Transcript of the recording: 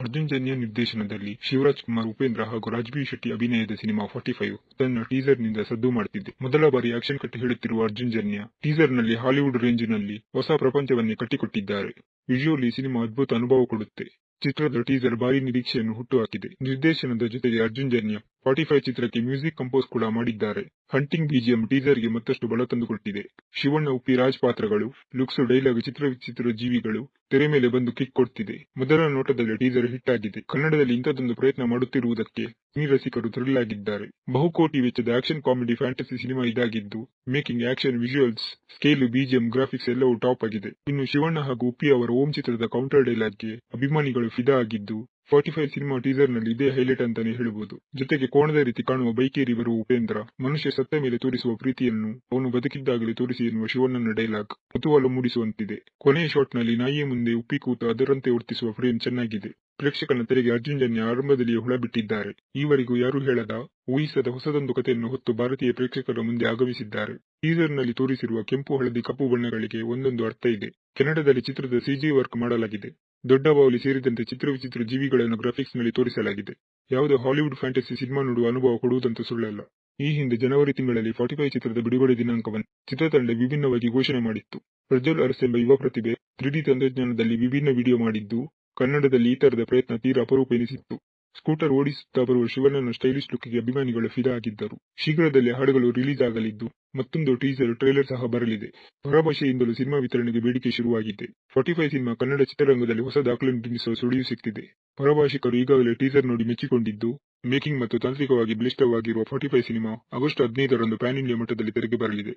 ಅರ್ಜುನ್ ನಿರ್ದೇಶನದಲ್ಲಿ ಶಿವರಾಜ್ ಕುಮಾರ್, ಉಪೇಂದ್ರ ಹಾಗೂ ರಾಜ್ಬೀರ್ ಶೆಟ್ಟಿ ಅಭಿನಯದ ಸಿನಿಮಾ ಫಾರ್ಟಿ ಫೈವ್ ತನ್ನ ಟೀಸರ್ನಿಂದ ಸದ್ದು ಮಾಡುತ್ತಿದೆ. ಮೊದಲ ಬಾರಿ ಆಕ್ಷನ್ ಕಟ್ ಹೇಳುತ್ತಿರುವ ಅರ್ಜುನ್ ಜನ್ಯ ಟೀಸರ್ನಲ್ಲಿ ಹಾಲಿವುಡ್ ರೇಂಜಿನಲ್ಲಿ ಹೊಸ ಪ್ರಪಂಚವನ್ನೇ ಕಟ್ಟಿಕೊಟ್ಟಿದ್ದಾರೆ. ವಿಜುವಲಿ ಸಿನಿಮಾ ಅದ್ಭುತ ಅನುಭವ ಕೊಡುತ್ತೆ. ಚಿತ್ರದ ಟೀಸರ್ ಭಾರಿ ನಿರೀಕ್ಷೆಯನ್ನು ಹುಟ್ಟುಹಾಕಿದೆ ನಿರ್ದೇಶನದ ಜೊತೆಗೆ ಅರ್ಜುನ್ ಜನ್ಯ ಫೈವ್ ಚಿತ್ರಕ್ಕೆ ಮ್ಯೂಸಿಕ್ ಕಂಪೋಸ್ ಕೂಡ ಮಾಡಿದ್ದಾರೆ. ಹಂಟಿಂಗ್ ಬಿಜಿಎಂ ಟೀಸರ್ಗೆ ಮತ್ತಷ್ಟು ಬಲ ತಂದುಕೊಟ್ಟಿದೆ. ಶಿವಣ್ಣ, ಉಪ್ಪಿ, ರಾಜ್ ಪಾತ್ರಗಳು, ಲುಕ್ಸ್, ಡೈಲಾಗ್, ಚಿತ್ರ ವಿಚಿತ್ರ ಜೀವಿಗಳು, ತೆರೆ ಮೇಲೆ ಬಂದು ಕಿಕ್ ಕೊಡ್ತಿದೆ. ಮೊದಲ ನೋಟದಲ್ಲಿ ಟೀಸರ್ ಹಿಟ್ ಆಗಿದೆ ಕನ್ನಡದಲ್ಲಿ ಇಂಥದ್ದೊಂದು ಪ್ರಯತ್ನ ಮಾಡುತ್ತಿರುವುದಕ್ಕೆ ಸಿನಿ ರಸಿಕರು ಥ್ರಿಲ್ ಆಗಿದ್ದಾರೆ ಬಹುಕೋಟಿ ವೆಚ್ಚದ ಆಕ್ಷನ್ ಕಾಮಿಡಿ ಫ್ಯಾಂಟಸಿ ಸಿನಿಮಾ ಇದಾಗಿದ್ದು, making, action, visuals, scale BGM graphics ಎಲ್ಲವೂ ಟಾಪ್ ಆಗಿದೆ. ಇನ್ನು ಶಿವಣ್ಣ ಹಾಗೂ ಉಪ್ಪಿ ಅವರ ಓಂ ಚಿತ್ರದ ಕೌಂಟರ್ ಡೈಲಾಗ್ಗೆ ಅಭಿಮಾನಿಗಳು ಫಿದಾ ಆಗಿದ್ದು ಫಾರ್ಟಿ ಫೈವ್ ಸಿನಿಮಾ ಟೀಸರ್ನಲ್ಲಿ ಇದೇ ಹೈಲೈಟ್ ಅಂತಾನೆ ಹೇಳಬಹುದು ಜೊತೆಗೆ ಕೋಣದ ರೀತಿ ಕಾಣುವ ಬೈಕೇರಿ ಬರುವ ಉಪೇಂದ್ರ, ಮನುಷ್ಯ ಸತ್ತ ಮೇಲೆ ತೋರಿಸುವ ಪ್ರೀತಿಯನ್ನು ಅವನು ಬದುಕಿದ್ದಾಗಲೇ ತೋರಿಸಿ ಎನ್ನುವ ಶಿವಣ್ಣನ ಡೈಲಾಗ್ ಕುತೂಹಲ ಮೂಡಿಸುವಂತಿದೆ. ಕೊನೆಯ ಶಾಟ್ನಲ್ಲಿ ನಾಯಿಯ ಮುಂದೆ ಉಪ್ಪಿ ಕೂತು ಅದರಂತೆ ವರ್ತಿಸುವ ಫ್ರೇಮ್ ಚೆನ್ನಾಗಿದೆ. ಪ್ರೇಕ್ಷಕನ ತೆರೆಗೆ ಅರ್ಜುನ್ ಜನ್ಯ ಆರಂಭದಲ್ಲಿಯೇ ಹುಳ ಬಿಟ್ಟಿದ್ದಾರೆ. ಈವರೆಗೂ ಯಾರು ಹೇಳದ ಊಹಿಸದ ಹೊಸದೊಂದು ಕಥೆಯನ್ನು ಹೊತ್ತು ಭಾರತೀಯ ಪ್ರೇಕ್ಷಕರ ಮುಂದೆ ಆಗಮಿಸಿದ್ದಾರೆ. ಟೀಸರ್ನಲ್ಲಿ ತೋರಿಸಿರುವ ಕೆಂಪು ಹಳದಿ ಕಪ್ಪು ಬಣ್ಣಗಳಿಗೆ ಒಂದೊಂದು ಅರ್ಥ ಇದೆ. ಕೆನಡಾದಲ್ಲಿ ಚಿತ್ರದ ಸಿಜಿ ವರ್ಕ್ ಮಾಡಲಾಗಿದೆ. ದೊಡ್ಡ ಬಾವಲಿ ಸೇರಿದಂತೆ ಚಿತ್ರ ವಿಚಿತ್ರ ಜೀವಿಗಳನ್ನು ಗ್ರಾಫಿಕ್ಸ್ನಲ್ಲಿ ತೋರಿಸಲಾಗಿದೆ. ಯಾವುದೇ ಹಾಲಿವುಡ್ ಫ್ಯಾಂಟಸಿ ಸಿನಿಮಾ ನೋಡುವ ಅನುಭವ ಕೊಡುವುದಂತೂ ಸುಳ್ಳಲ್ಲ. ಈ ಹಿಂದೆ ಜನವರಿ ತಿಂಗಳಲ್ಲಿ ಫಾರ್ಟಿ ಫೈವ್ ಚಿತ್ರದ ಬಿಡುಗಡೆ ದಿನಾಂಕವನ್ನು ಚಿತ್ರತಂಡ ವಿಭಿನ್ನವಾಗಿ ಘೋಷಣೆ ಮಾಡಿತ್ತು. ಪ್ರಜ್ವಲ್ ಅರಸ್ ಎಂಬ ಯುವ ಪ್ರತಿಭೆ ತ್ರಿಡಿ ತಂತ್ರಜ್ಞಾನದಲ್ಲಿ ವಿಭಿನ್ನ ವಿಡಿಯೋ ಮಾಡಿದ್ದು, ಕನ್ನಡದಲ್ಲಿ ಈ ತರದ ಪ್ರಯತ್ನ ತೀರಾ ಅಪರೂಪ ಎನಿಸಿತ್ತು. ಸ್ಕೂಟರ್ ಓಡಿಸುತ್ತಾ ಬರುವ ಶಿವಣ್ಣನ ಸ್ಟೈಲಿಶ್ ಲುಕ್ಗೆ ಅಭಿಮಾನಿಗಳು ಫಿದಾ ಆಗಿದ್ದರು ಶೀಘ್ರದಲ್ಲೇ ಹಾಡುಗಳು ರಿಲೀಸ್ ಆಗಲಿದ್ದು ಮತ್ತೊಂದು ಟೀಸರ್, ಟ್ರೇಲರ್ ಸಹ ಬರಲಿದೆ. ಹೊರಭಾಷೆಯಿಂದಲೂ ಸಿನಿಮಾ ವಿತರಣೆಗೆ ಬೇಡಿಕೆ ಶುರುವಾಗಿದೆ. ಫೈವ್ ಸಿನಿಮಾ ಕನ್ನಡ ಚಿತ್ರರಂಗದಲ್ಲಿ ಹೊಸ ದಾಖಲೆ ನಿರ್ಮಿಸುವ ಸುಳಿವು ಸಿಕ್ಕಿದೆ. ಹೊರಭಾಷಿಕರು ಈಗಾಗಲೇ ಟೀಸರ್ ನೋಡಿ ಮೆಚ್ಚಿಕೊಂಡಿದ್ದು, ಮೇಕಿಂಗ್ ಮತ್ತು ತಾಂತ್ರಿಕವಾಗಿ ಬಲಿಷ್ಠವಾಗಿರುವ ಫಾರ್ಟಿ ಸಿನಿಮಾ ಆಗಸ್ಟ್ ಹದಿನೈದರಂದು ಪ್ಯಾನ್ ಇಂಡಿಯಾ ಮಟ್ಟದಲ್ಲಿ ತೆರೆಗೆ ಬರಲಿದೆ.